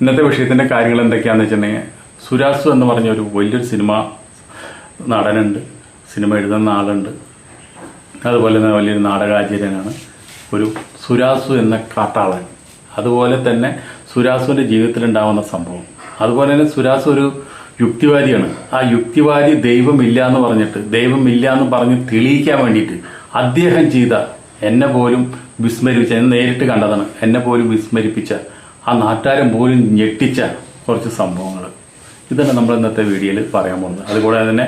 ഇന്നത്തെ വിഷയത്തിന്റെ കാര്യങ്ങൾ എന്തൊക്കെയാണെന്ന് വെച്ചിട്ടുണ്ടെങ്കിൽ സുരാസു എന്ന് പറഞ്ഞ ഒരു വലിയൊരു സിനിമ നടനുണ്ട്. സിനിമ എഴുതുന്ന ആളുണ്ട്. അതുപോലെ തന്നെ വലിയൊരു നാടകാചാര്യനാണ്. ഒരു സുരാസു എന്ന കാട്ടാളൻ. അതുപോലെ തന്നെ സുരാസുവിന്റെ ജീവിതത്തിലുണ്ടാവുന്ന സംഭവം. അതുപോലെ തന്നെ സുരാസു ഒരു യുക്തിവാദിയാണ്. ആ യുക്തിവാദി ദൈവമില്ല എന്ന് പറഞ്ഞിട്ട് ദൈവമില്ല എന്ന് പറഞ്ഞ് തെളിയിക്കാൻ വേണ്ടിയിട്ട് അദ്ദേഹം ചെയ്ത എന്നെ പോലും വിസ്മരിപ്പിച്ച നേരിട്ട് കണ്ടതാണ്. എന്നെ പോലും വിസ്മരിപ്പിച്ച ആ നാട്ടുകാരെ പോലും ഞെട്ടിച്ച കുറച്ച് സംഭവങ്ങൾ. ഇതാണ് നമ്മൾ ഇന്നത്തെ വീഡിയോയിൽ പറയാൻ പോകുന്നത്. അതുകൂടാതെ തന്നെ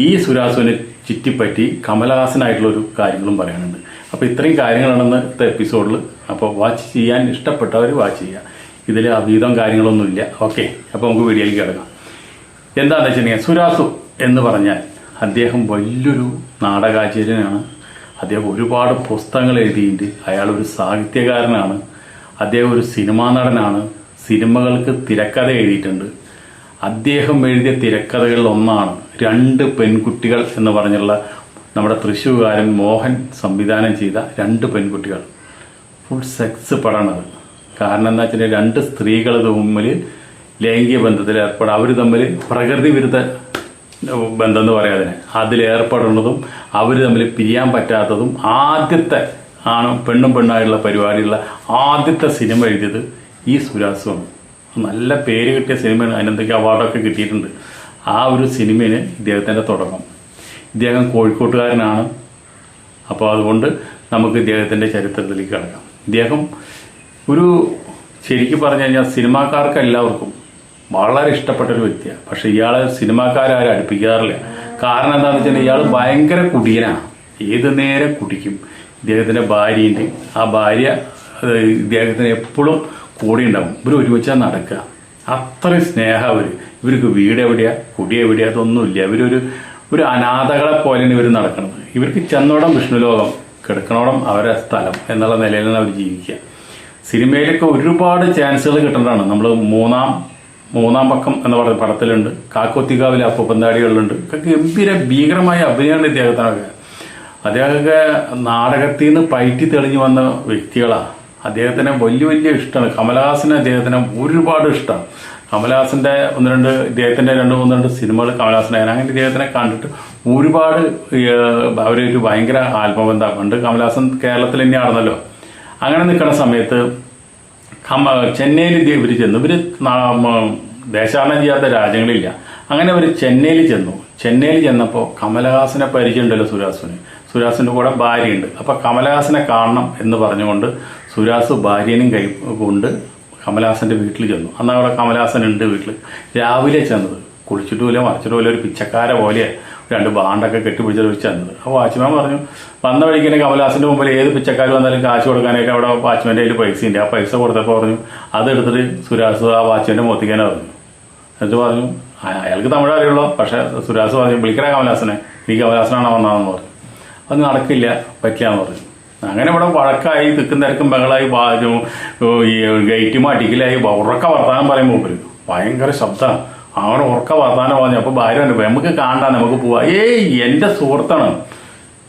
ഈ സുരാസുവിനെ ചുറ്റിപ്പറ്റി കമലഹാസനായിട്ടുള്ള ഒരു കാര്യങ്ങളും പറയാനുണ്ട്. അപ്പോൾ ഇത്രയും കാര്യങ്ങളാണ് ഇന്നത്തെ എപ്പിസോഡിൽ അപ്പോൾ വാച്ച് ചെയ്യാൻ ഇഷ്ടപ്പെട്ടവർ വാച്ച് ചെയ്യുക. ഇതിൽ അവീതം കാര്യങ്ങളൊന്നുമില്ല ഓക്കെ അപ്പോൾ നമുക്ക് വീഡിയോയിലേക്ക് കിടക്കാം. എന്താണെന്ന് വെച്ചിട്ടുണ്ടെങ്കിൽ സുരാസു എന്ന് പറഞ്ഞാൽ അദ്ദേഹം വലിയൊരു നാടകാചാര്യനാണ്. അദ്ദേഹം ഒരുപാട് പുസ്തകങ്ങൾ എഴുതിയിട്ടുണ്ട്. അയാൾ ഒരു സാഹിത്യകാരനാണ്. അദ്ദേഹം ഒരു സിനിമാ നടനാണ്. സിനിമകൾക്ക് തിരക്കഥ എഴുതിയിട്ടുണ്ട്. അദ്ദേഹം എഴുതിയ തിരക്കഥകളിൽ ഒന്നാണ് രണ്ട് പെൺകുട്ടികൾ എന്ന് പറഞ്ഞുള്ള നമ്മുടെ തൃശ്ശൂർകാരൻ മോഹൻ സംവിധാനം ചെയ്ത രണ്ട് പെൺകുട്ടികൾ. ഫുൾ സെക്സ് പടമാണത് കാരണം എന്താ വെച്ചാൽ രണ്ട് സ്ത്രീകൾ തമ്മിൽ ലൈംഗിക ബന്ധത്തിൽ ഏർപ്പെടുക അവർ തമ്മിൽ പ്രകൃതി വിരുദ്ധ ബന്ധം എന്ന് പറയാം അതിന്. അതിൽ ഏർപ്പെടുന്നതും അവർ തമ്മിൽ പിരിയാൻ പറ്റാത്തതും ആദ്യത്തെ ആണ് പെണ്ണും പെണ്ണായുള്ള പരിപാടിയുള്ള ആദ്യത്തെ സിനിമ എഴുതിയത് ഈ സുരാസുമാണ് നല്ല പേര് കിട്ടിയ സിനിമയാണ് അതിനെന്തൊക്കെ അവാർഡൊക്കെ കിട്ടിയിട്ടുണ്ട്. ആ ഒരു സിനിമയിൽ ഇദ്ദേഹത്തിന്റെ തുടക്കം. ഇദ്ദേഹം കോഴിക്കോട്ടുകാരനാണ്. അപ്പോൾ അതുകൊണ്ട് നമുക്ക് ഇദ്ദേഹത്തിന്റെ ചരിത്രത്തിലേക്ക് കിടക്കാം. ഇദ്ദേഹം ഒരു ശരിക്കും പറഞ്ഞു കഴിഞ്ഞാൽ സിനിമാക്കാർക്ക് എല്ലാവർക്കും വളരെ ഇഷ്ടപ്പെട്ട ഒരു വ്യക്തിയാണ്. പക്ഷേ ഇയാളെ സിനിമാക്കാരും അടുപ്പിക്കാറില്ല. കാരണം എന്താണെന്ന് വെച്ചാൽ ഇയാൾ ഭയങ്കര കുടിയനാണ്. ഏത് നേരം കുടിക്കും. ഇദ്ദേഹത്തിന്റെ ഭാര്യയുണ്ട്. ആ ഭാര്യ ഇദ്ദേഹത്തിന് എപ്പോഴും കൂടെ ഉണ്ടാവും ഇവർ ഒരുമിച്ചാണ് നടക്കുക. അത്രയും സ്നേഹം അവർ ഇവർക്ക് വീട് എവിടെയാ? കുടി എവിടെയാ? അതൊന്നുമില്ല. ഇവരൊരു ഒരു അനാഥകളെ പോലെയാണ് ഇവർ നടക്കുന്നത്. ഇവർക്ക് ചെന്നോടം വിഷ്ണുലോകം കിടക്കണോടം അവരെ സ്ഥലം എന്നുള്ള നിലയിലാണ് അവർ ജീവിക്കുക. സിനിമയിലൊക്കെ ഒരുപാട് ചാൻസുകൾ കിട്ടേണ്ടതാണ് നമ്മൾ മൂന്നാം മൂന്നാം പക്കം എന്ന് പറയുന്ന പടത്തിലുണ്ട്. കാക്കൊത്തികാവിലെ അപ്പപ്പന്താടികളിലുണ്ട്. ഒക്കെ ഗംഭീര ഭീകരമായ അഭിനയമാണ് ഇദ്ദേഹത്തിനൊക്കെ അദ്ദേഹമൊക്കെ നാടകത്തിൽ നിന്ന് പയറ്റി തെളിഞ്ഞു വന്ന വ്യക്തികളാണ് അദ്ദേഹത്തിന് വലിയ വലിയ ഇഷ്ടമാണ്. കമലഹാസന് അദ്ദേഹത്തിന് ഒരുപാട് ഇഷ്ടം കമലഹാസന്റെ ഒന്ന് രണ്ട് ഇദ്ദേഹത്തിന്റെ രണ്ട് മൂന്ന് രണ്ട് സിനിമകൾ കമലഹാസനായിരുന്നു അങ്ങനെ ഇദ്ദേഹത്തിനെ കണ്ടിട്ട് ഒരുപാട് അവരൊരു ഭയങ്കര ആത്മബന്ധം പണ്ട് കമലഹാസൻ കേരളത്തിൽ തന്നെയാണെന്നല്ലോ അങ്ങനെ നിൽക്കുന്ന സമയത്ത് കമ ചെന്നൈയിൽ ഇവർ ചെന്നു. ഇവർ ദേശാടനം ചെയ്യാത്ത രാജ്യങ്ങളില്ല. അങ്ങനെ അവർ ചെന്നൈയിൽ ചെന്നു. ചെന്നൈയിൽ ചെന്നപ്പോൾ കമലഹാസനെ പരിചയമുണ്ടല്ലോ സുരാസുവിന് സുരാസിന്റെ കൂടെ ഭാര്യയുണ്ട്. അപ്പോൾ കമലഹാസനെ കാണണം എന്ന് പറഞ്ഞുകൊണ്ട് സുരാസ് ഭാര്യനും കൈ കൊണ്ട് കമലഹാസന്റെ വീട്ടിൽ ചെന്നു. അന്ന് അവിടെ കമലഹാസൻ ഉണ്ട് വീട്ടിൽ രാവിലെ ചെന്നത്. കുളിച്ചിട്ടുമില്ല മറിച്ചിട്ടുമില്ല ഒരു പിച്ചക്കാര പോലെ രണ്ട് ബാണ്ടൊക്കെ കെട്ടിപ്പിടിച്ചത് വെച്ച് ചെന്നത്. അപ്പോൾ വാച്ച്മാൻ പറഞ്ഞു വന്ന വഴിക്ക് തന്നെ കമലഹാസിന്റെ മുമ്പിൽ ഏത് പിച്ചക്കാർ വന്നാലും കാശ് കൊടുക്കാനായിട്ട് അവിടെ വാച്ച്മാന്റെ കയ്യിൽ പൈസ ഉണ്ട്. ആ പൈസ കൊടുത്തപ്പോൾ പറഞ്ഞു അതെടുത്തിട്ട് സുരാസ് ആ വാച്ച്മാന്റെ മോത്തിക്കാനെ പറഞ്ഞു. എന്നിട്ട് പറഞ്ഞു "ആ- അയാൾക്ക് തമിഴ് അറിയുള്ളൂ പക്ഷേ സുരാസ് പറഞ്ഞു വിളിക്കണ കമലഹാസനെ. നീ കമലഹാസനാണ് വന്നതെന്ന് പറഞ്ഞു അത് നടക്കില്ല പറ്റില്ലാന്ന് പറഞ്ഞു. അങ്ങനെ ഇവിടെ വഴക്കായി തിക്കും തിരക്കും ബഹളായി ഈ ഗേറ്റും അടിക്കലായി ഉറക്ക വർത്താനം പറയും മൂപ്പര് ഭയങ്കര ശബ്ദമാണ് അങ്ങനെ ഉറക്ക വർത്താനം പറഞ്ഞു. അപ്പോൾ ഭാര്യ പറഞ്ഞു നമുക്ക് കാണണ്ട നമുക്ക് പോവാ. ഏയ് എന്റെ സുഹൃത്താണ്.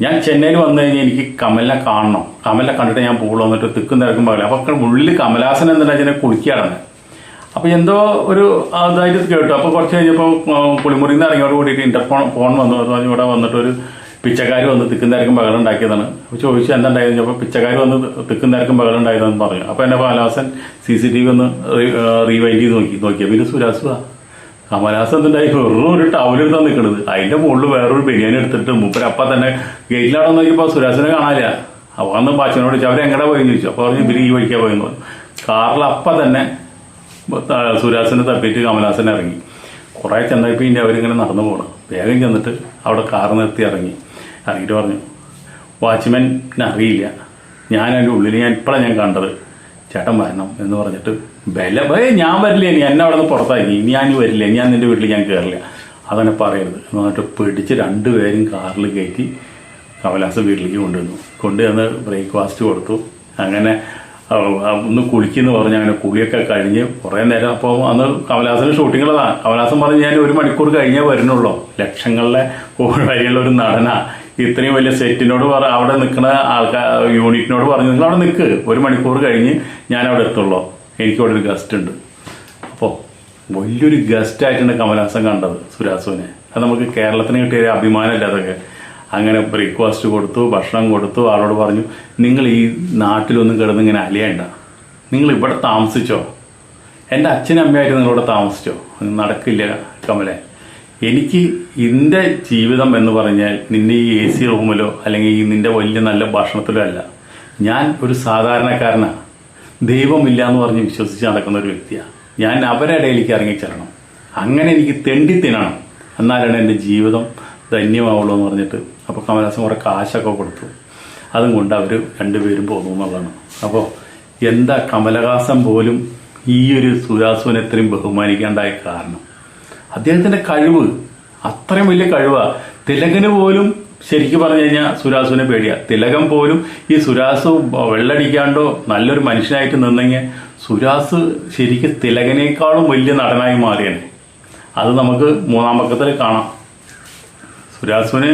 ഞാൻ ചെന്നൈയിൽ വന്നു കഴിഞ്ഞാൽ എനിക്ക് കമലിനെ കാണണം. കമലിനെ കണ്ടിട്ട് ഞാൻ പോകുള്ളൂ എന്നിട്ട് തിക്കും തിരക്കും പകല അപ്പൊ ഉള്ളിൽ കമലാസൻ എന്താ വെച്ചാൽ കുളിക്കുകയാണ്. അപ്പോൾ എന്തോ ഒരു ഇതായിട്ട് കേട്ടു. അപ്പോൾ കുറച്ച് കഴിഞ്ഞപ്പോൾ കുളിമുറിയിൽ നിന്ന് ഇറങ്ങിയോട് കൂടിയിട്ട് ഇന്റർഫോൺ ഫോൺ വന്നു. ഇവിടെ വന്നിട്ട് ഒരു പിച്ചക്കാർ വന്ന് തിക്കും തിരക്കും ബഹളം ഉണ്ടാക്കിയതാണ്. അപ്പൊ ചോദിച്ചു എന്താ ഉണ്ടായത് അപ്പോൾ പിച്ചക്കാർ വന്ന് തിക്കും തിരക്കും ബഹളം ഉണ്ടായതെന്ന് പറഞ്ഞു. അപ്പോൾ എന്നെ Kamal Haasan C C T V ഒന്ന് റീവൈൻഡ് ചെയ്ത് നോക്കി നോക്കിയ. പിന്നെ സുരാസുവാ കമലഹാസൻ എന്തുണ്ടായി? വെറും ഒരു ടവലെടുത്താണ് നിൽക്കുന്നത് അതിന്റെ മുകളിൽ വേറൊരു ബിരിയാണി എടുത്തിട്ട് മൂപ്പരപ്പ തന്നെ ഗേറ്റിലാണോ നോക്കിയപ്പോൾ സുരാസിനെ കാണാനില്ല. അപ്പോൾ അന്ന് പാച്ചനോട് ചോദിച്ചു അവരെങ്ങനെ പോയി ചോദിച്ചു. അപ്പോൾ പറഞ്ഞു ഇവർ ഈ വഴിക്കാ പോയെന്ന് പറഞ്ഞു. കാറിൽ അപ്പം തന്നെ സുരാസിനെ തപ്പിയിട്ട് കമലഹാസൻ ഇറങ്ങി. കുറേ ചെന്നപ്പോൾ ഇനി അവരിങ്ങനെ നടന്നു പോകണം വേഗം ചെന്നിട്ട് അവിടെ കാർ നിർത്തി ഇറങ്ങി. ഇറങ്ങിയിട്ട് പറഞ്ഞു വാച്ച്മാൻ അറിയില്ല. ഞാൻ അതിന്റെ ഉള്ളിൽ ഞാൻ ഇപ്പോഴാണ് ഞാൻ കണ്ടത്. ചേട്ടൻ വരണം എന്ന് പറഞ്ഞിട്ട് ബല ഭയ ഞാൻ വരില്ല. ഇനി എന്നെ അവിടെ നിന്ന് പുറത്താക്കി. ഇനി ഞാൻ വരില്ല. ഞാൻ നിന്റെ വീട്ടിൽ ഞാൻ കയറില്ല അതന്നെ പറയരുത്. എന്ന് പറഞ്ഞിട്ട് പിടിച്ച് രണ്ടുപേരും കാറിൽ കയറ്റി കമലാസ് വീട്ടിലേക്ക് കൊണ്ടുവന്നു. കൊണ്ടുവന്ന് ബ്രേക്ക്ഫാസ്റ്റ് കൊടുത്തു. അങ്ങനെ ഒന്ന് കുളിക്കുന്നു പറഞ്ഞ് അങ്ങനെ കുളിയൊക്കെ കഴിഞ്ഞ് കുറേ നേരം അപ്പോൾ അന്ന് കമലഹാസന് ഷൂട്ടിങ്ങുള്ളതാണ്. കമലഹാസൻ പറഞ്ഞ് ഞാൻ ഒരു മണിക്കൂർ കഴിഞ്ഞേ വരുന്നുള്ളൂ. ലക്ഷങ്ങളിലെ വരെയുള്ള ഒരു നടനാ. ഇത്രയും വലിയ സെറ്റിനോട് പറ അവിടെ നിൽക്കുന്ന ആൾക്കാർ യൂണിറ്റിനോട് പറഞ്ഞു നിങ്ങൾ അവിടെ നിൽക്ക്. ഒരു മണിക്കൂർ കഴിഞ്ഞ് ഞാൻ അവിടെ എത്തുള്ളൂ. എനിക്കവിടെ ഒരു ഗസ്റ്റ് ഉണ്ട്. അപ്പോൾ വലിയൊരു ഗസ്റ്റായിട്ടാണ് കമലഹാസൻ കണ്ടത് സുരാസുവിനെ അത് നമുക്ക് കേരളത്തിന് കിട്ടിയ ഒരു അഭിമാനമല്ല അതൊക്കെ? അങ്ങനെ ബ്രേക്ക്ഫാസ്റ്റ് കൊടുത്തു ഭക്ഷണം കൊടുത്തു ആളോട് പറഞ്ഞു നിങ്ങൾ ഈ നാട്ടിലൊന്നും കിടന്ന് ഇങ്ങനെ അലിയണ്ട. നിങ്ങൾ ഇവിടെ താമസിച്ചോ. എന്റെ അച്ഛനും അമ്മയായിട്ട് നിങ്ങളിവിടെ താമസിച്ചോ. നടക്കില്ല കമലെ. എനിക്ക് എന്റെ ജീവിതം എന്ന് പറഞ്ഞാൽ നിന്നെ ഈ എ സി റൂമിലോ അല്ലെങ്കിൽ ഈ നിന്റെ വലിയ നല്ല ഭക്ഷണത്തിലോ അല്ല. ഞാൻ ഒരു സാധാരണക്കാരനാണ് ദൈവമില്ല എന്ന് പറഞ്ഞ് വിശ്വസിച്ച് നടക്കുന്ന ഒരു വ്യക്തിയാണ് ഞാൻ അവരുടെ ഇടയിലേക്ക് ഇറങ്ങിച്ചെല്ലണം അങ്ങനെ എനിക്ക് തെണ്ടി തിന്നണം. എന്നാലാണ് എന്റെ ജീവിതം ധന്യമാവുള്ളൂ എന്ന് പറഞ്ഞിട്ട് അപ്പോൾ കമലഹാസൻ കുറേ കാശൊക്കെ കൊടുത്തു. അതും കൊണ്ട് അവർ രണ്ടുപേരും പോകുന്നു എന്നുള്ളതാണ്. അപ്പോൾ എന്താ കമലഹാസൻ പോലും ഈ ഒരു സുരാസുവിനെ ഇത്രയും ബഹുമാനിക്കേണ്ടായ കാരണം? അദ്ദേഹത്തിന്റെ കഴിവ് അത്രയും വലിയ കഴിവാ. തിലകന് പോലും ശരിക്കും പറഞ്ഞു കഴിഞ്ഞാൽ സുരാസുവിനെ പേടിയാ. തിലകൻ പോലും ഈ സുരാസു വെള്ളടിക്കാണ്ടോ നല്ലൊരു മനുഷ്യനായിട്ട് നിന്നെങ്കിൽ സുരാസ് ശരിക്കും തിലകനേക്കാളും വലിയ നടനായി മാറിയാണ് അത് നമുക്ക് മൂന്നാം പക്കത്തിൽ കാണാം. സുരാസുവിന്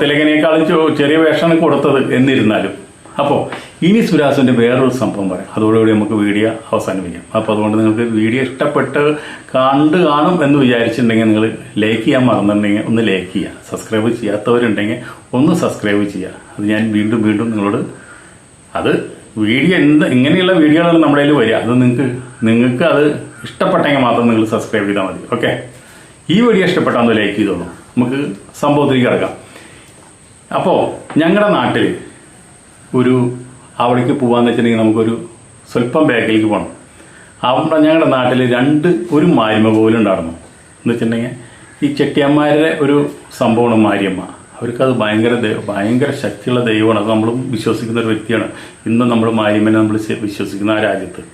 തിലകനേക്കാളും ചെറിയ വേഷമാണ് കൊടുത്തത് എന്നിരുന്നാലും. അപ്പോൾ ഇനി സുരാസിന്റെ വേറൊരു സംഭവം പറയാം. അതോടുകൂടി നമുക്ക് വീഡിയോ അവസാനിപ്പിക്കാം. അപ്പോൾ അതുകൊണ്ട് നിങ്ങൾക്ക് വീഡിയോ ഇഷ്ടപ്പെട്ട് കണ്ട് കാണും എന്ന് വിചാരിച്ചിട്ടുണ്ടെങ്കിൽ നിങ്ങൾ ലൈക്ക് ചെയ്യാൻ മറന്നിട്ടുണ്ടെങ്കിൽ ഒന്ന് ലൈക്ക് ചെയ്യുക സബ്സ്ക്രൈബ് ചെയ്യാത്തവരുണ്ടെങ്കിൽ ഒന്ന് സബ്സ്ക്രൈബ് ചെയ്യുക അത് ഞാൻ വീണ്ടും വീണ്ടും നിങ്ങളോട് അത് വീഡിയോ എന്ത് ഇങ്ങനെയുള്ള വീഡിയോകളാണ് നമ്മുടെ കയ്യിൽ വരിക. അത് നിങ്ങൾക്ക് നിങ്ങൾക്ക് അത് ഇഷ്ടപ്പെട്ടെങ്കിൽ മാത്രം നിങ്ങൾ സബ്സ്ക്രൈബ് ചെയ്താൽ മതി. ഓക്കെ ഈ വീഡിയോ ഇഷ്ടപ്പെട്ടാൽ ഒന്ന് ലൈക്ക് ചെയ്തോളൂ. നമുക്ക് സംഭവത്തിലേക്ക് കിടക്കാം. അപ്പോൾ ഞങ്ങളുടെ നാട്ടിൽ ഒരു അവിടേക്ക് പോകാന്ന് വെച്ചിട്ടുണ്ടെങ്കിൽ നമുക്കൊരു സ്വല്പം ബാക്കിലേക്ക് പോകണം അവിടെ ഞങ്ങളുടെ നാട്ടിൽ രണ്ട് ഒരു മാരിമ പോലും ഉണ്ടായിരുന്നു. എന്ന് വെച്ചിട്ടുണ്ടെങ്കിൽ ഈ ചെട്ടിയന്മാരുടെ ഒരു സംഭവമാണ് മാരിയമ്മ. അവർക്കത് ഭയങ്കര ഭയങ്കര ശക്തിയുള്ള ദൈവമാണ്. അത് നമ്മളും വിശ്വസിക്കുന്ന ഒരു വ്യക്തിയാണ്. ഇന്നും നമ്മൾ മാരിയമ്മനെ നമ്മൾ വിശ്വസിക്കുന്ന ആ രാജ്യത്ത്.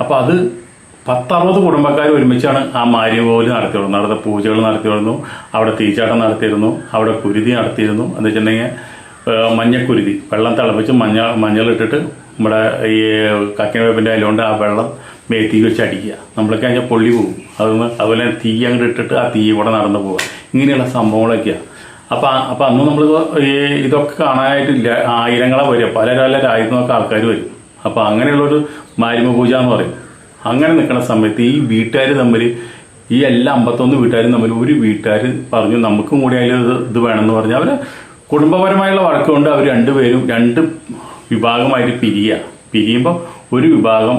അപ്പോൾ അത് പത്തറുപത് കുടുംബക്കാർ ഒരുമിച്ചാണ് ആ മാര്യപോൽ നടത്തിയിരുന്നത്. അവിടെ പൂജകൾ നടത്തിയിരുന്നു. അവിടെ തീച്ചാട്ടം നടത്തിയിരുന്നു. അവിടെ കുരുതി നടത്തിയിരുന്നു. എന്ന് വെച്ചിട്ടുണ്ടെങ്കിൽ മഞ്ഞക്കുരുതി. വെള്ളം തിളപ്പിച്ച് മഞ്ഞ മഞ്ഞളിട്ടിട്ട് നമ്മുടെ ഈ കക്കിനവേപ്പിന്റെ അതിലുകൊണ്ട് ആ വെള്ളം മേത്തി വെച്ച് അടിക്കുക. നമ്മളൊക്കെ അതിന്റെ പൊള്ളി പോകും. അതൊന്ന് അതുപോലെ തീ അങ്ങോട്ട് ഇട്ടിട്ട് ആ തീ കൂടെ നടന്നു പോകുക ഇങ്ങനെയുള്ള സംഭവങ്ങളൊക്കെയാണ് അപ്പം അപ്പം അന്ന് നമ്മൾ ഈ ഇതൊക്കെ കാണാനായിട്ടില്ല. ആയിരങ്ങളെ വരിക. പല പല രാജ്യത്തു നിന്നൊക്കെ ആൾക്കാർ വരും. അപ്പം അങ്ങനെയുള്ളൊരു മാരിമ പൂജ എന്ന് പറയും. അങ്ങനെ നിൽക്കുന്ന സമയത്ത് ഈ വീട്ടുകാർ തമ്മിൽ ഈ എല്ലാ അമ്പത്തൊന്ന് വീട്ടുകാരും തമ്മിൽ ഒരു വീട്ടുകാർ പറഞ്ഞു നമുക്കും കൂടി അതിൽ ഇത് വേണമെന്ന് പറഞ്ഞാൽ അവർ കുടുംബപരമായുള്ള വഴക്കുകൊണ്ട് അവർ രണ്ടുപേരും രണ്ട് വിഭാഗമായിട്ട് പിരിയുക പിരിയുമ്പോൾ ഒരു വിഭാഗം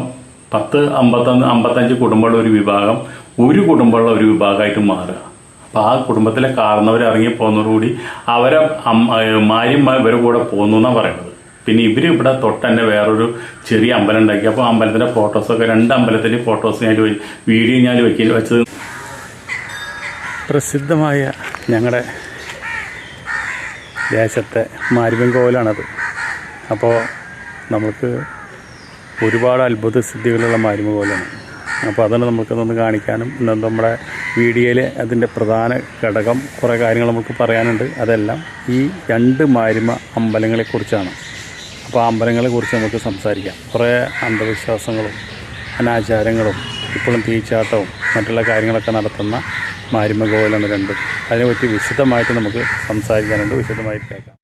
പത്ത് അമ്പത്തൊന്ന് അമ്പത്തഞ്ച് കുടുംബമുള്ള ഒരു വിഭാഗം ഒരു കുടുംബമുള്ള ഒരു വിഭാഗമായിട്ട് മാറുക. അപ്പോൾ ആ കുടുംബത്തിലെ കാരണവർ ഇറങ്ങി പോകുന്നതോടുകൂടി അവരെ മാര്യം ഇവരെ കൂടെ പോകുന്നു എന്നാണ് പറയുന്നത് പിന്നെ ഇവർ ഇവിടെ തൊട്ട് തന്നെ വേറൊരു ചെറിയ അമ്പലം ഉണ്ടാക്കി. അപ്പോൾ അമ്പലത്തിന്റെ ഫോട്ടോസൊക്കെ രണ്ട് അമ്പലത്തിന്റെ ഫോട്ടോസ് ഞാൻ വീഡിയോ ഞാൻ വെക്കി വെച്ചത് പ്രസിദ്ധമായ ഞങ്ങളുടെ ദേശത്തെ മാരിവൻ കോവിലാണത്. അപ്പോൾ നമുക്ക് ഒരുപാട് അത്ഭുത സിദ്ധികളുള്ള മാരിമ കോവിലാണ്. അപ്പോൾ അതാണ് നമുക്കതൊന്ന് കാണിക്കാനും ഇന്ന് നമ്മുടെ വീഡിയോയിൽ അതിന്റെ പ്രധാന ഘടകം കുറേ കാര്യങ്ങൾ നമുക്ക് പറയാനുണ്ട്. അതെല്ലാം ഈ രണ്ട് മാരിമ അമ്പലങ്ങളെക്കുറിച്ചാണ് അപ്പോൾ ആ അമ്പലങ്ങളെക്കുറിച്ച് നമുക്ക് സംസാരിക്കാം. കുറേ അന്ധവിശ്വാസങ്ങളും അനാചാരങ്ങളും ഇപ്പോഴും തീച്ചാട്ടവും മറ്റുള്ള കാര്യങ്ങളൊക്കെ നടത്തുന്ന മാരിമ രണ്ടും അതിനെപ്പറ്റി വിശദമായിട്ട് നമുക്ക് സംസാരിക്കാനുണ്ട്. വിശദമായിട്ട് കേൾക്കാം.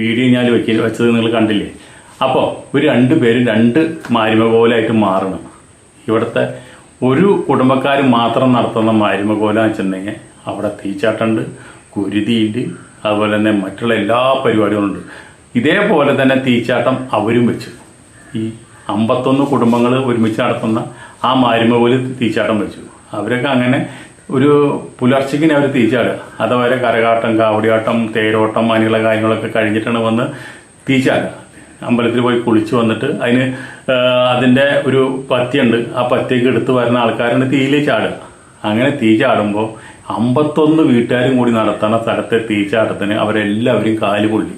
വീഡിയോ ഞാൻ വെക്ക വെച്ചത് നിങ്ങൾ കണ്ടില്ലേ? അപ്പോൾ ഒരു രണ്ട് പേരും രണ്ട് മാരിമ കോലായിട്ട് മാറണം. ഇവിടുത്തെ ഒരു കുടുംബക്കാർ മാത്രം നടത്തുന്ന മാരിമ മാരിമകോല വെച്ചിട്ടുണ്ടെങ്കിൽ അവിടെ തീച്ചാട്ടുണ്ട് കുരുതിയുണ്ട് അതുപോലെ തന്നെ മറ്റുള്ള എല്ലാ പരിപാടികളുണ്ട്. ഇതേപോലെ തന്നെ തീച്ചാട്ടം അവരും വെച്ചു. ഈ അമ്പത്തൊന്ന് കുടുംബങ്ങൾ ഒരുമിച്ച് നടത്തുന്ന ആ മാരിമ പോലെ തീച്ചാട്ടം വെച്ചു. അവരൊക്കെ അങ്ങനെ ഒരു പുലർച്ചയ്ക്കിനെ അവർ തിരിച്ചാടുക അതവരെ കരകാട്ടം കാവടിയാട്ടം തേരോട്ടം അങ്ങനെയുള്ള കാര്യങ്ങളൊക്കെ കഴിഞ്ഞിട്ടാണ് വന്ന് തിരിച്ചാടുക അമ്പലത്തിൽ പോയി കുളിച്ചു വന്നിട്ട് അതിന് അതിന്റെ ഒരു പത്തിയുണ്ട്. ആ പത്തിയൊക്കെ എടുത്തു വരുന്ന ആൾക്കാരാണ് തീയിലേ ചാടുക. അങ്ങനെ തീ ചാടുമ്പോൾ അമ്പത്തൊന്ന് വീട്ടുകാരും കൂടി നടത്തുന്ന സ്ഥലത്തെ തീച്ചാട്ടത്തിന് അവരെല്ലാവരും കാൽ പൊള്ളി.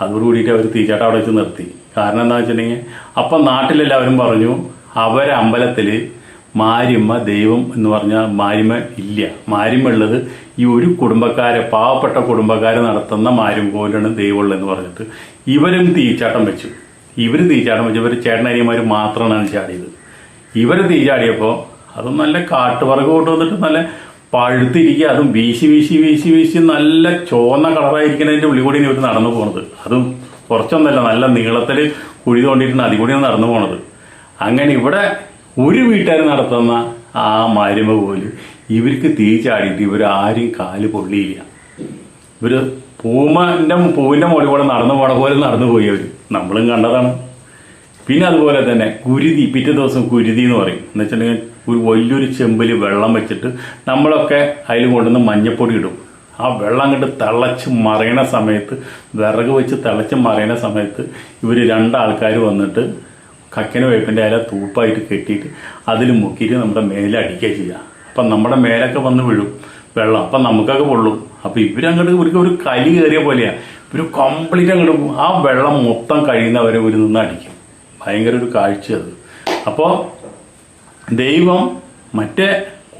അതോടുകൂടിയിട്ട് അവർ തീച്ചാട്ടം അവിടെ വെച്ച് നിർത്തി. കാരണം എന്താ വെച്ചിട്ടുണ്ടെങ്കിൽ അപ്പം നാട്ടിലെല്ലാവരും പറഞ്ഞു അവരമ്പലത്തിൽ മാരിമ്മ ദൈവം എന്ന് പറഞ്ഞാൽ മാരിമ്മ ഇല്ല. മാരിമ്മ ഉള്ളത് ഈ ഒരു കുടുംബക്കാരെ പാവപ്പെട്ട കുടുംബക്കാരെ നടത്തുന്ന മാരും പോലാണ് ദൈവമുള്ളതെന്ന് പറഞ്ഞിട്ട് ഇവരും തീച്ചാട്ടം വെച്ചു. ഇവർ തീച്ചാട്ടം വെച്ചു. ഇവർ ചേട്ടനരിയന്മാർ മാത്രമാണ് ചാടിയത്. ഇവർ തീച്ചാടിയപ്പോൾ അത് നല്ല കാട്ടുപറക് കൊണ്ട് വന്നിട്ട് നല്ല പഴുത്തിരിക്കുക അതും വീശി വീശി വീശി വീശി നല്ല ചുവന്ന കളറായിരിക്കുന്നതിന്റെ ഉള്ളിൽ കൂടി ഇവർ നടന്നു പോണത്. അതും കുറച്ചൊന്നല്ല നല്ല നീളത്തിൽ കുഴി തോണ്ടിയിട്ടാണ് അതിൽ കൂടി നടന്നു പോണത്. അങ്ങനെ ഇവിടെ ഒരു വീട്ടുകാർ നടത്തുന്ന ആ മരുമ പോലും ഇവർക്ക് തീ ഇവരാരും കാൽ പൊള്ളിയില്ല. ഇവർ പൂമന്റെ പൂവിന്റെ മുകളിൽ കൂടെ നടന്നു പോണ പോലെ നടന്നു പോയി അവർ നമ്മളും കണ്ടതാണ്. പിന്നെ അതുപോലെ തന്നെ കുരുതി പിറ്റേ ദിവസം കുരുതി എന്ന് പറയും. എന്ന് വെച്ചിട്ടുണ്ടെങ്കിൽ ഒരു വലിയൊരു ചെമ്പിൽ വെള്ളം വെച്ചിട്ട് നമ്മളൊക്കെ അതിൽ കൊണ്ടുവന്ന് മഞ്ഞപ്പൊടി ഇടും. ആ വെള്ളം അങ്ങോട്ട് തിളച്ച് മറയണ സമയത്ത് വിറക് വെച്ച് തിളച്ച് മറയണ സമയത്ത് ഇവർ രണ്ടാൾക്കാർ വന്നിട്ട് കക്കന് വേപ്പിന്റെ ഇല തൂപ്പായിട്ട് കെട്ടിയിട്ട് അതിൽ മുക്കിയിട്ട് നമ്മുടെ മേലെ അടിക്കുക ചെയ്യുക അപ്പം നമ്മുടെ മേലൊക്കെ വന്ന് വീഴും വെള്ളം. അപ്പം നമുക്കൊക്കെ പൊള്ളും. അപ്പം ഇവരങ്ങോട്ട് ഇവർക്ക് ഒരു കലി കയറിയ പോലെയാണ് ഇവർ കംപ്ലീറ്റ് അങ്ങോട്ട് ആ വെള്ളം മൊത്തം കഴിയുന്നവരെ ഇവർ നിന്ന് അടിക്കും. ഭയങ്കര ഒരു കാഴ്ച അത്. അപ്പോൾ ദൈവം മറ്റേ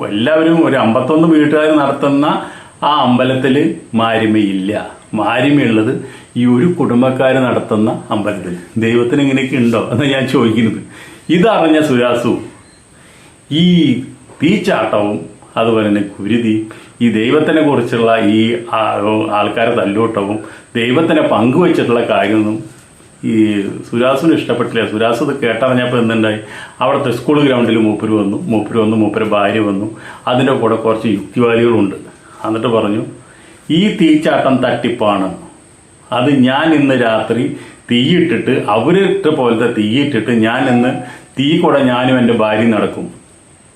എല്ലാവരും ഒരു അമ്പത്തൊന്ന് വീട്ടുകാർ നടത്തുന്ന ആ അമ്പലത്തിൽ മാരിമയില്ല. മാരിമയുള്ളത് ഈ ഒരു കുടുംബക്കാർ നടത്തുന്ന അമ്പലത്തിൽ ദൈവത്തിന് ഇങ്ങനെയൊക്കെ ഉണ്ടോ എന്ന് ഞാൻ ചോദിക്കുന്നത്. ഇതറിഞ്ഞ സുരാസു ഈ തീച്ചാട്ടവും അതുപോലെ തന്നെ കുരുതി ഈ ദൈവത്തിനെ കുറിച്ചുള്ള ഈ ആൾക്കാരെ തല്ലൂട്ടവും ദൈവത്തിനെ പങ്കുവച്ചിട്ടുള്ള കാര്യമൊന്നും ഈ സുരാസിന് ഇഷ്ടപ്പെട്ടില്ല. സുരാസ് ഇത് കേട്ടറിഞ്ഞപ്പോൾ എന്തുണ്ടായി? അവിടുത്തെ സ്കൂൾ ഗ്രൗണ്ടിൽ മൂപ്പര് വന്നു. മൂപ്പര് വന്നു മൂപ്പര് ഭാര്യ വന്നു. അതിന്റെ കൂടെ കുറച്ച് യുക്തിവാദികളുണ്ട്. എന്നിട്ട് പറഞ്ഞു ഈ തീച്ചാട്ടം തട്ടിപ്പാണ്. അത് ഞാൻ ഇന്ന് രാത്രി തീയിട്ടിട്ട് അവരിട്ട പോലത്തെ തീയിട്ടിട്ട് ഞാൻ ഇന്ന് തീ കൂടെ ഞാനും എന്റെ ഭാര്യ നടക്കും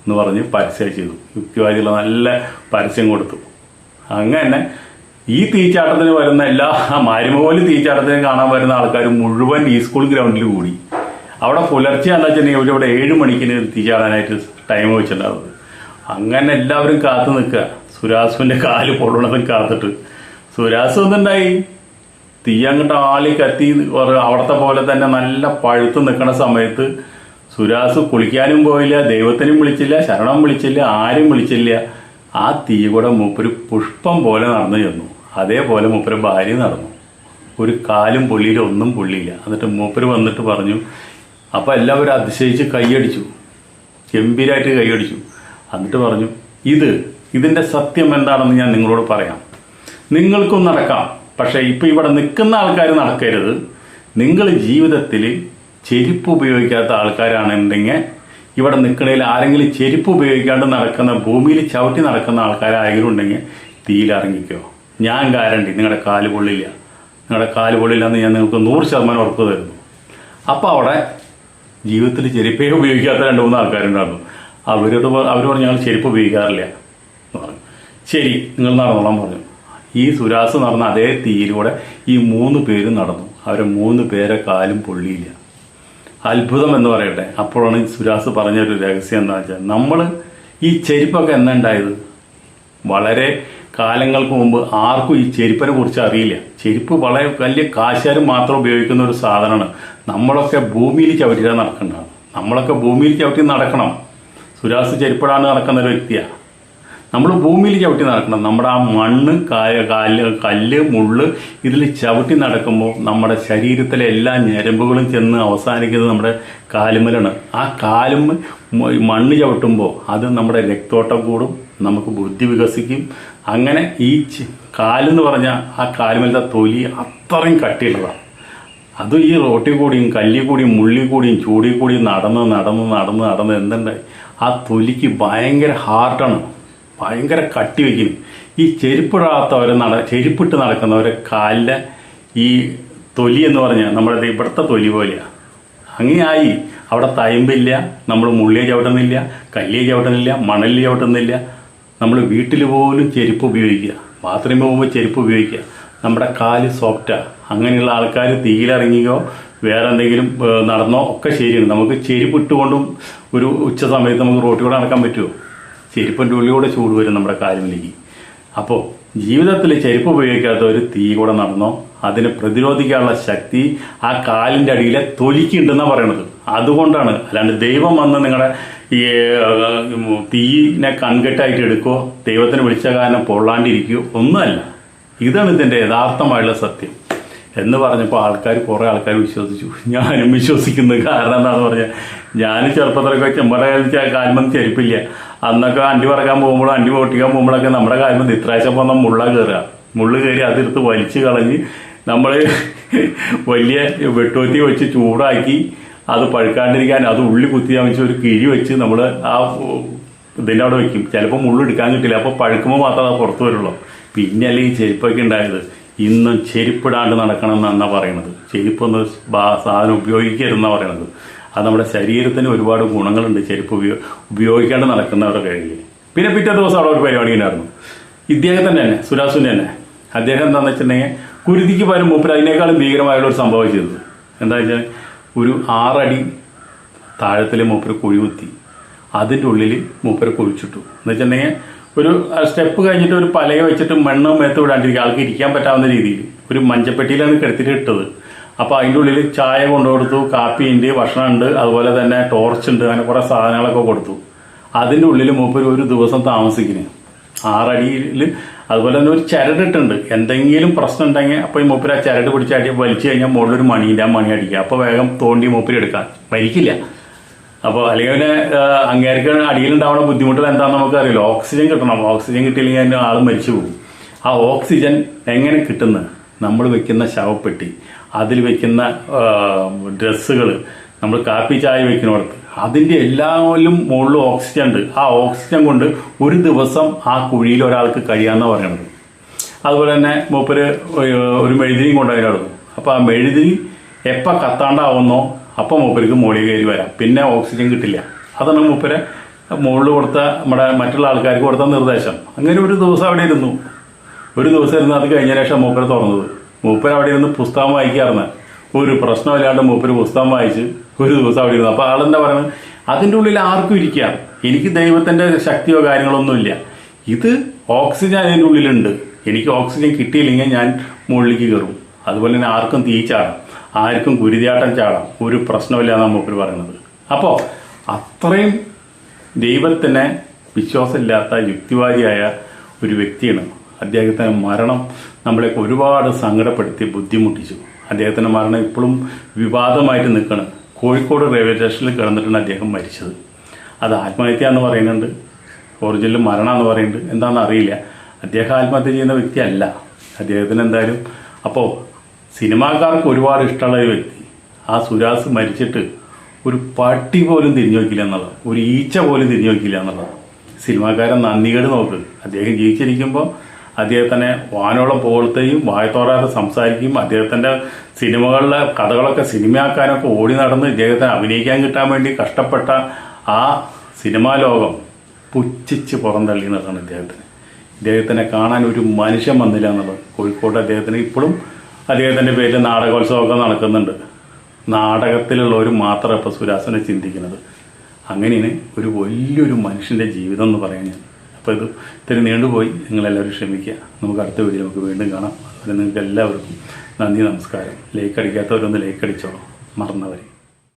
എന്ന് പറഞ്ഞ് പരസ്യം ചെയ്തു. യുക്തിവാദികൾ നല്ല പരസ്യം കൊടുത്തു. അങ്ങനെ ഈ തീച്ചാട്ടത്തിന് വരുന്ന എല്ലാ മാരിമോൽ തീച്ചാട്ടത്തിന് കാണാൻ വരുന്ന ആൾക്കാർ മുഴുവൻ ഈ സ്കൂൾ ഗ്രൗണ്ടിൽ കൂടി. അവിടെ പുലർച്ചെ എന്താ വെച്ചിട്ടുണ്ടെങ്കിൽ ഇവിടെ ഏഴ് മണിക്കിന് തീച്ചാടാനായിട്ട് ടൈം വെച്ചിട്ടുണ്ടാവുന്നത് അങ്ങനെ എല്ലാവരും കാത്തു നിൽക്കുക. സുരാസുവിന്റെ കാൽ പൊള്ളണതും കാത്തിട്ട്. സുരാസ് എന്തുണ്ടായി തീ അങ്ങോട്ട് ആളി കത്തി അവിടത്തെ പോലെ തന്നെ നല്ല പഴുത്ത് നിൽക്കുന്ന സമയത്ത് സുരാസ് കുളിക്കാനും പോയില്ല ദൈവത്തിനും വിളിച്ചില്ല ശരണം വിളിച്ചില്ല ആരും വിളിച്ചില്ല. ആ തീ കൂടെ മൂപ്പര് പുഷ്പം പോലെ നടന്നു ചെന്നു. അതേപോലെ മൂപ്പര് ഭാര്യ നടന്നു. ഒരു കാലും പൊള്ളിയില്ല ഒന്നും പുള്ളിയില്ല. എന്നിട്ട് മൂപ്പര് വന്നിട്ട് പറഞ്ഞു അപ്പൊ എല്ലാവരും അതിശയിച്ച് കൈയടിച്ചു. ഗംഭീരമായിട്ട് കൈയടിച്ചു. എന്നിട്ട് പറഞ്ഞു ഇത് ഇതിന്റെ സത്യം എന്താണെന്ന് ഞാൻ നിങ്ങളോട് പറയാം. നിങ്ങൾക്കും നടക്കാം. പക്ഷേ ഇപ്പോൾ ഇവിടെ നിൽക്കുന്ന ആൾക്കാർ നടക്കരുത്. നിങ്ങൾ ജീവിതത്തിൽ ചെരുപ്പ് ഉപയോഗിക്കാത്ത ആൾക്കാരാണെന്നുണ്ടെങ്കിൽ ഇവിടെ നിൽക്കണേൽ ആരെങ്കിലും ചെരുപ്പ് ഉപയോഗിക്കാണ്ട് നടക്കുന്ന ഭൂമിയിൽ ചവിട്ടി നടക്കുന്ന ആൾക്കാരാരെങ്കിലും ഉണ്ടെങ്കിൽ തീയിലിറങ്ങിക്കോ ഞാൻ ഗ്യാരണ്ടി നിങ്ങളുടെ കാൽ പൊള്ളില്ല. നിങ്ങളുടെ കാൽ പൊള്ളില്ലെന്ന് ഞാൻ നിങ്ങൾക്ക് നൂറ് ശതമാനം ഉറപ്പ് തരുന്നു. അപ്പോൾ അവിടെ ജീവിതത്തിൽ ചെരുപ്പേ ഉപയോഗിക്കാത്ത രണ്ട് മൂന്ന് ആൾക്കാരുണ്ടായിരുന്നു അവരോട് അവരോട് ഞങ്ങൾ ചെരുപ്പ് ഉപയോഗിക്കാറില്ല. ശരി നിങ്ങൾ നടന്നോളാൻ പറഞ്ഞു. ഈ സുരാസ് നടന്ന അതേ തീയിലൂടെ ഈ മൂന്ന് പേരും നടന്നു. അവരെ മൂന്ന് പേരെ കാലും പൊള്ളിയില്ല. അത്ഭുതം എന്ന് പറയട്ടെ. അപ്പോഴാണ് സുരാസ് പറഞ്ഞൊരു രഹസ്യം എന്താ വെച്ചാൽ നമ്മൾ ഈ ചെരുപ്പൊക്കെ എന്നുണ്ടായത് വളരെ കാലങ്ങൾക്ക് മുമ്പ് ആർക്കും ഈ ചെരുപ്പിനെ കുറിച്ച് അറിയില്ല. ചെരുപ്പ് വളരെ വലിയ കാശാരും മാത്രം ഉപയോഗിക്കുന്ന ഒരു സാധനമാണ്. നമ്മളൊക്കെ ഭൂമിയിൽ ചവിട്ടിയാൽ നടക്കേണ്ടതാണ് നമ്മളൊക്കെ ഭൂമിയിൽ ചവിട്ടി നടക്കണം. സുരാസ് ചെരുപ്പിടാണ് നടക്കുന്ന ഒരു വ്യക്തിയാണ് നമ്മൾ ഭൂമിയിൽ ചവിട്ടി നടക്കണം. നമ്മുടെ ആ മണ്ണ് കായ കാൽ കല്ല് മുള്ള് ഇതിൽ ചവിട്ടി നടക്കുമ്പോൾ നമ്മുടെ ശരീരത്തിലെ എല്ലാ ഞരമ്പുകളും ചെന്ന് അവസാനിക്കുന്നത് നമ്മുടെ കാലുമലാണ് ആ കാലും മണ്ണ് ചവിട്ടുമ്പോൾ അത് നമ്മുടെ രക്തോട്ടം കൂടും നമുക്ക് ബുദ്ധി വികസിക്കും. അങ്ങനെ ഈ കാലെന്ന് പറഞ്ഞാൽ ആ കാലുമലത്തെ തൊലി അത്രയും കട്ടിയുള്ളതാണ് അത് ഈ റോട്ടിൽ കൂടിയും കല്ലി കൂടിയും മുള്ളി കൂടിയും ചൂടി കൂടിയും നടന്ന് നടന്ന് നടന്ന് നടന്ന് എന്തുണ്ടായി? ആ തൊലിക്ക് ഭയങ്കര ഹാർട്ടാണ്. ഭയങ്കര കട്ടി വയ്ക്കുന്നു ഈ ചെരുപ്പിടാത്തവരെ നട ചെരുപ്പിട്ട് നടക്കുന്നവരെ കാലിലെ ഈ തൊലി എന്ന് പറഞ്ഞാൽ നമ്മുടെ ഇവിടുത്തെ തൊലി പോലെയാണ് അങ്ങനെയായി അവിടെ തയമ്പില്ല നമ്മൾ മുള്ളിയെ ചവിട്ടുന്നില്ല കല്ലിയെ ചവിട്ടുന്നില്ല മണലിൽ ചവിട്ടുന്നില്ല. നമ്മൾ വീട്ടിൽ പോലും ചെരുപ്പ് ഉപയോഗിക്കുക. ബാത്റൂമിൽ പോകുമ്പോൾ ചെരുപ്പ് ഉപയോഗിക്കുക. നമ്മുടെ കാൽ സോഫ്റ്റാണ് അങ്ങനെയുള്ള ആൾക്കാർ തീയിലിറങ്ങിയോ വേറെ എന്തെങ്കിലും നടന്നോ ഒക്കെ ശരിയാണ്. നമുക്ക് ചെരുപ്പ് ഇട്ടുകൊണ്ടും ഒരു ഉച്ച സമയത്ത് നമുക്ക് റോട്ടിൽ കൂടെ നടക്കാൻ പറ്റുമോ ചെരുപ്പിന്റെ ഉള്ളിലൂടെ ചൂട് വരും നമ്മുടെ കാലിലേക്ക് അപ്പോൾ ജീവിതത്തിൽ ചെരുപ്പ് ഉപയോഗിക്കാത്ത ഒരു തീ കൂടെ നടന്നോ അതിനെ പ്രതിരോധിക്കാനുള്ള ശക്തി ആ കാലിന്റെ അടിയിലെ തൊലിക്കുണ്ടെന്നാണ് പറയണത്. അതുകൊണ്ടാണ്. അല്ലാണ്ട് ദൈവം വന്ന് നിങ്ങളുടെ ഈ തീനെ കൺകെട്ടായിട്ട് എടുക്കുകയോ ദൈവത്തിന് വിളിച്ച കാരണം പൊള്ളാണ്ടിരിക്കുകയോ ഒന്നുമല്ല. ഇതാണ് ഇതിന്റെ യഥാർത്ഥമായുള്ള സത്യം. എന്ന് പറഞ്ഞപ്പോൾ ആൾക്കാർ കുറേ ആൾക്കാർ വിശ്വസിച്ചു. ഞാനും വിശ്വസിക്കുന്നു കാരണം എന്താണെന്ന് പറഞ്ഞാൽ ഞാൻ ചെറുപ്പത്തിലൊക്കെ കളിച്ച കാൽമം ചെരുപ്പില്ല. അന്നൊക്കെ അണ്ടി പറക്കാൻ പോകുമ്പോഴും അണ്ടി പൊട്ടിക്കാൻ പോകുമ്പോഴൊക്കെ നമ്മുടെ കാര്യം ഇത്രാഴ്ച പോകുന്ന മുള്ള കയറുക മുള്ള് കയറി അതിർത്ത് വലിച്ചു കളഞ്ഞ് നമ്മൾ വലിയ വെട്ടുവത്തി വെച്ച് ചൂടാക്കി അത് പഴുക്കാണ്ടിരിക്കാൻ അത് ഉള്ളി കുത്തി വെച്ച് ഒരു കിഴി വെച്ച് നമ്മൾ ആ ഇതിന്റെ അവിടെ വെക്കും. ചിലപ്പോൾ മുള്ള് എടുക്കാൻ കിട്ടില്ല. അപ്പോൾ പഴുക്കുമ്പോൾ മാത്രമേ അത് പുറത്ത് വരുള്ളൂ. പിന്നെ അല്ലെങ്കിൽ ചെരുപ്പൊക്കെ ഉണ്ടായത്. ഇന്നും ചെരുപ്പിടാണ്ട് നടക്കണം എന്നാണ് പറയണത് ചെരുപ്പൊന്ന് സാധനം ഉപയോഗിക്കരുതെന്നാണ് പറയണത് അത് നമ്മുടെ ശരീരത്തിന് ഒരുപാട് ഗുണങ്ങളുണ്ട് ചെരുപ്പ് ഉപയോഗ ഉപയോഗിക്കാണ്ട് നടക്കുന്നവരുടെ കയ്യിൽ പിന്നെ പിറ്റേ ദിവസം അവിടെ ഒരു പരിപാടി ഉണ്ടായിരുന്നു. ഇദ്ദേഹത്തിന്റെ തന്നെ സുരാസുന്റെ തന്നെ. അദ്ദേഹം എന്താണെന്ന് വെച്ചിട്ടുണ്ടെങ്കിൽ കുരുതിക്ക് പകരം മൂപ്പര് അതിനേക്കാളും ഭീകരമായുള്ള ഒരു സംഭവം ചെയ്തത്. എന്താ വെച്ചാൽ ഒരു ആറടി താഴത്തിൽ മൂപ്പര് കുഴി കുത്തി. അതിന്റെ ഉള്ളിൽ മൂപ്പര് കുഴിച്ചിട്ടു. എന്ന് വെച്ചിട്ടുണ്ടെങ്കിൽ ഒരു സ്റ്റെപ്പ് കഴിഞ്ഞിട്ട് ഒരു പലക വെച്ചിട്ട് മണ്ണും മേത്ത് വിടാണ്ടിരിക്കുക ആൾക്ക് ഇരിക്കാൻ പറ്റാവുന്ന രീതിയിൽ ഒരു മഞ്ചപ്പെട്ടിയിലാണ് കിടത്തിട്ട് ഇട്ടത്. അപ്പോൾ അതിന്റെ ഉള്ളിൽ ചായ കൊണ്ടു കാപ്പി ഉണ്ട് ഭക്ഷണമുണ്ട് അതുപോലെ തന്നെ ടോർച്ച് ഉണ്ട് അങ്ങനെ കുറേ സാധനങ്ങളൊക്കെ കൊടുത്തു. അതിന്റെ ഉള്ളിൽ മൂപ്പര് ഒരു ദിവസം താമസിക്കുന്നത് ആറടിയിൽ അതുപോലെ തന്നെ ഒരു ചരടിട്ടുണ്ട് എന്തെങ്കിലും പ്രശ്നം ഉണ്ടെങ്കിൽ അപ്പോൾ ഈ മൂപ്പര് ആ ചരട് പിടിച്ചാടി വലിച്ചു കഴിഞ്ഞാൽ മുകളിലൊരു മണിയില്ല മണി അടിക്കുക. അപ്പോൾ വേഗം തോണ്ടി മൂപ്പര് എടുക്കാം. മരിക്കില്ല അപ്പോൾ അല്ലെങ്കിൽ പിന്നെ അങ്ങേർക്ക് അടിയിലുണ്ടാവുന്ന ബുദ്ധിമുട്ടുകൾ എന്താണെന്ന് നമുക്ക് അറിയില്ല ഓക്സിജൻ കിട്ടണം. ഓക്സിജൻ കിട്ടിയില്ലെങ്കിൽ ആൾ മരിച്ചു പോകും. ആ ഓക്സിജൻ എങ്ങനെ കിട്ടുന്നത്? നമ്മൾ വെക്കുന്ന ശവപ്പെട്ടി. അതിൽ വെക്കുന്ന ഡ്രസ്സുകൾ നമ്മൾ കാപ്പി ചായ വെക്കുന്നിടത്ത്. അതിന്റെ എല്ലാവരും മുകളിലും ഓക്സിജൻ ഉണ്ട്. ആ ഓക്സിജൻ കൊണ്ട് ഒരു ദിവസം ആ കുഴിയിൽ ഒരാൾക്ക് കഴിയാമെന്ന് പറയുന്നത് അതുപോലെ തന്നെ മൂപ്പര് ഒരു- മെഴുതിരിയും നടന്നു അപ്പോൾ ആ മെഴുതിരി എപ്പോൾ കത്താണ്ടാവുന്നോ അപ്പോൾ മൂപ്പർക്ക് മുകളിൽ കയറി വരാം. പിന്നെ ഓക്സിജൻ കിട്ടില്ല. അതാണ് മൂപ്പരെ മുകളിൽ കൊടുത്ത നമ്മുടെ മറ്റുള്ള ആൾക്കാർക്ക് കൊടുത്ത നിർദ്ദേശം. അങ്ങനെ ഒരു ദിവസം അവിടെ ഇരുന്നു. ഒരു ദിവസം ഇരുന്ന് അത് കഴിഞ്ഞ ശേഷം മൂപ്പര് തുറന്നത്. മൂപ്പര് അവിടെ ഇരുന്ന് പുസ്തകം വായിക്കാറുണ്ട്. ഒരു പ്രശ്നമില്ലാണ്ട് മൂപ്പർ പുസ്തകം വായിച്ച് ഒരു ദിവസം അവിടെ ഇരുന്നു. അപ്പോൾ ആളെന്താ പറയുന്നത് അതിന്റെ ഉള്ളിൽ ആർക്കും ഇരിക്കാം എനിക്ക് ദൈവത്തിന്റെ ശക്തിയോ കാര്യങ്ങളൊന്നുമില്ല ഇത് ഓക്സിജൻ അതിന്റെ ഉള്ളിലുണ്ട്. എനിക്ക് ഓക്സിജൻ കിട്ടിയില്ലെങ്കിൽ ഞാൻ മുകളിലേക്ക് കയറും. അതുപോലെ തന്നെ ആർക്കും തീ ചാടാം. ആർക്കും കുരുതിയാട്ടം ചാടാം. ഒരു പ്രശ്നമില്ല മൂപ്പര് പറയുന്നത് അപ്പോൾ അത്രയും ദൈവത്തിനെ വിശ്വാസമില്ലാത്ത യുക്തിവാദിയായ ഒരു വ്യക്തിയാണ് അദ്ദേഹത്തിന്റെ മരണം. നമ്മളെ ഒരുപാട് സങ്കടപ്പെടുത്തി ബുദ്ധിമുട്ടിച്ചു. അദ്ദേഹത്തിന്റെ മരണം ഇപ്പോഴും വിവാദമായിട്ട് നിൽക്കണം കോഴിക്കോട് റെയിൽവേ സ്റ്റേഷനിൽ കിടന്നിട്ടാണ് അദ്ദേഹം മരിച്ചത്. അത് ആത്മഹത്യ എന്ന് പറയുന്നുണ്ട്. ഒറിജിനൽ മരണം എന്ന് പറയുന്നുണ്ട്. എന്താണെന്ന് അറിയില്ല. അദ്ദേഹം ആത്മഹത്യ ചെയ്യുന്ന വ്യക്തിയല്ല. അദ്ദേഹത്തിന് എന്തായാലും അപ്പോൾ സിനിമാക്കാർക്ക് ഒരുപാട് ഇഷ്ടമുള്ള ഒരു വ്യക്തി. ആ സുരാസ് മരിച്ചിട്ട് ഒരു പട്ടി പോലും തിരിഞ്ഞു നോക്കില്ല എന്നുള്ളത്. ഒരു ഈച്ച പോലും തിരിഞ്ഞു നോക്കില്ല എന്നുള്ളത്. സിനിമാക്കാരൻ നന്ദികേട് നോക്ക്. അദ്ദേഹം ജീവിച്ചിരിക്കുമ്പോൾ അദ്ദേഹത്തിനെ വാനോളം പോലത്തെയും വായത്തോറാതെ സംസാരിക്കുകയും അദ്ദേഹത്തിന്റെ സിനിമകളിലെ കഥകളൊക്കെ സിനിമയാക്കാനൊക്കെ ഓടി നടന്ന് ഇദ്ദേഹത്തിന് അഭിനയിക്കാൻ കിട്ടാൻ വേണ്ടി കഷ്ടപ്പെട്ട ആ സിനിമാ ലോകം പുച്ഛിച്ച് പുറന്തള്ളി നടക്കണം ഇദ്ദേഹത്തിന്. ഇദ്ദേഹത്തിനെ കാണാൻ ഒരു മനുഷ്യൻ വന്നില്ല എന്നുള്ളത് കോഴിക്കോട് അദ്ദേഹത്തിന് ഇപ്പോഴും അദ്ദേഹത്തിന്റെ പേരിൽ നാടകോത്സവമൊക്കെ നടക്കുന്നുണ്ട്. നാടകത്തിലുള്ളവർ മാത്രം ഇപ്പോൾ സുരാസനെ ചിന്തിക്കുന്നത്. അങ്ങനെയാണ് ഒരു വലിയൊരു മനുഷ്യന്റെ ജീവിതം എന്ന് പറയാൻ ഞാൻ അപ്പോൾ ഇത് ഇത്തിരി നീണ്ടുപോയി. നിങ്ങളെല്ലാവരും ക്ഷമിക്കുക. നമുക്ക് അടുത്ത വീഡിയോ നമുക്ക് വീണ്ടും കാണാം. അതുപോലെ നിങ്ങൾക്ക് എല്ലാവർക്കും നന്ദി നമസ്കാരം. ലൈക്ക് അടിക്കാത്തവരൊന്ന് ലൈക്ക് അടിച്ചോളൂ. മറന്നവരെ.